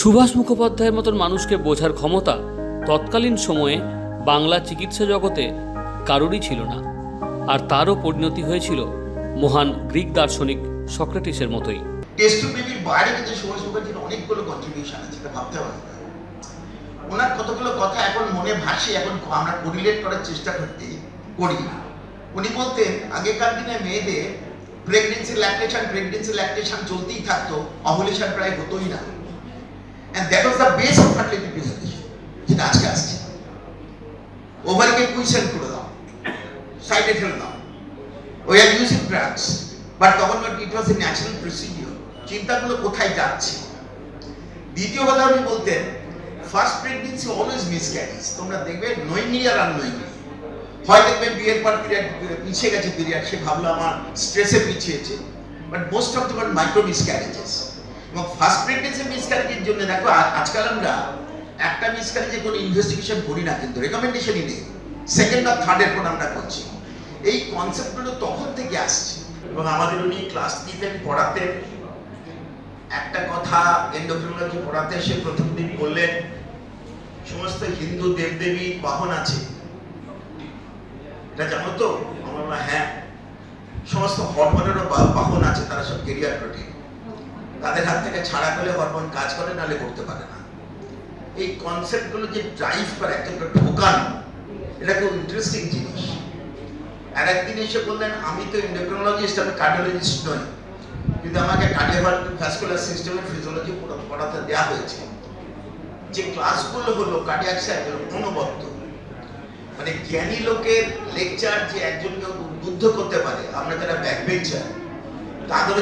সুভাষ মুখোপাধ্যায়ের মতন মানুষকে বোঝার ক্ষমতা তৎকালীন সময়ে বাংলা চিকিৎসা জগতে কারোরই ছিল না। আর তারও পরিণতি হয়েছিল মহান গ্রিক দার্শনিক সক্রেটিসের মতোই। ওনার কতগুলো কথা এখন মনে ভাসে, এখন আমরা কোরিলেট করার চেষ্টা করতে করি। উনি বলতেন, আগেকার দিনে মেয়েদের প্রেগনেন্সি ল্যাকটেশন প্রেগনেন্সি ল্যাকটেশন চলতেই থাকতো প্রায় হতোই না। And that was the base of fertility preservation যেটা আজকে আসছে। ওভারকে কুইশন করে দাও সাইডে ঠেলে দাও। We are using drugs, but তখন it was a natural procedure চিন্তাগুলো কোথায় যাচ্ছে? দ্বিতীয় কথা উনি বলতেন ফার্স্ট প্রেগনেন্সি অলওয়েজ মিসক্যারিজ তোমরা দেখবে নইনি আর আননইনি হয় দেখবে, বিয়ের পর পিরিয়ড পিছিয়ে গেছে পিরিয়ড সে ভাবলো আমার স্ট্রেসে পিছিয়েছে। But most of the micro miscarriages এবং ফার্স্ট প্রেগনেন্সি মিসক্যারেজের জন্য দেখো আজকাল আমরা একটা মিসক্যারেজে কোনো ইনভেস্টিগেশন করি না কিন্তু রেকমেন্ডেশনই নেই। সেকেন্ড আর থার্ডের পর আমরা করছি। এই কনসেপ্টগুলো তখন থেকে আসছে। এবং আমাদের উনি ক্লাস দিতেন পড়াতেন একটা কথা এন্ডোক্রিনোলজি পড়াতে সে প্রথম দিন বললেন, সমস্ত হিন্দু দেবদেবী বাহন আছে? এটা জানো তো? আমরা হ্যাঁ। সমস্ত হরমোনেরও বা- বাহন আছে? তারা সব কেরিয়ার প্রোটিন তাদের হাত থেকে ছাড়া করলে হরমোন কাজ করে, নাহলে করতে পারে না। এই কনসেপ্টগুলো যে ড্রাইভ করে একটা ঢোকানো, এটা খুব ইন্টারেস্টিং জিনিস। আর একদিন এসে বললেন, আমি তো এন্ডোক্রিনোলজিস্ট আমি কার্ডিওলজিস্ট নই। কিন্তু আমাকে কার্ডিওভাস্কুলার সিস্টেমের ফিজিওলজি পড়াতে দেওয়া হয়েছে। যে ক্লাসগুলো হলো কার্ডিয়াক সাইকেল অনবদ্য মানে জ্ঞানী লোকের লেকচার যে একজনকে উদ্বুদ্ধ করতে পারে, আমরা যারা ব্যাক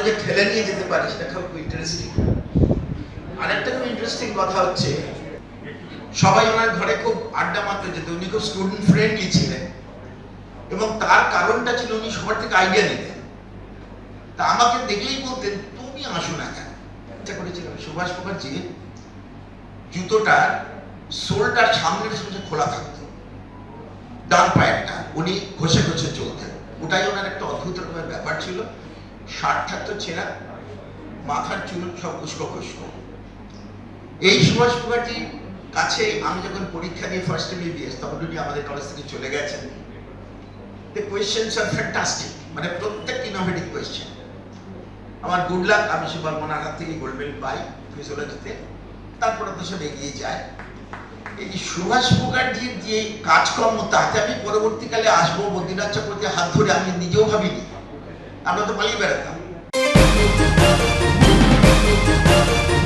যে ঠেলে নিয়ে যেতে পারে, সেটা খুব ইন্টারেস্টিং আরেকটা খুব ইন্টারেস্টিং কথা হচ্ছে, সবাই ওনার ঘরে খুব আড্ডা মারতে যেত, উনি খুব স্টুডেন্ট ফ্রেন্ডলি ছিলেন। এবং তার কারণটা ছিল উনি সবার থেকে আইডিয়া নিতেন। তা আমাকে দেখলেই বলতেন, তুমি আসো না কেন? ইচ্ছা করেছিলাম। সুভাষ মুখার্জি জুতোটার সোলটার সামনের সোজা খোলা থাকতো। ডান পায়েরটা, উনি ঘষে ঘষে চলতেন। ওটাই ওনার একটা অদ্ভুত রকমের ব্যাপার ছিল। শার্ট থাকতো ছেঁড়া মাথার চুল সব উস্কো খুস্কো এই সুভাষ মুখার্জির কাছে আমি যখন পরীক্ষা দিয়ে ফার্স্ট এমবিবিএস তখন উনি আমাদের কলেজ থেকে চলে গেছেন। The questions are fantastic মানে প্রত্যেক ইনোভেটিভ কোয়েশ্চেন আমার গুড লাক আমি সুপার মনার হাত থেকে গোল্ড মেডেল পাই ফিজিওলজিতে তারপরে তো সব এগিয়ে যায়। এই সুভাষ মুখার্জির যে কাজকর্ম, তাতে আমি পরবর্তীকালে আসব, বদ্রীনাথ চক্রবর্তীর হাত ধরে আমি নিজেও ভাবিনি। আমরা তো পালিয়ে বেড়াতাম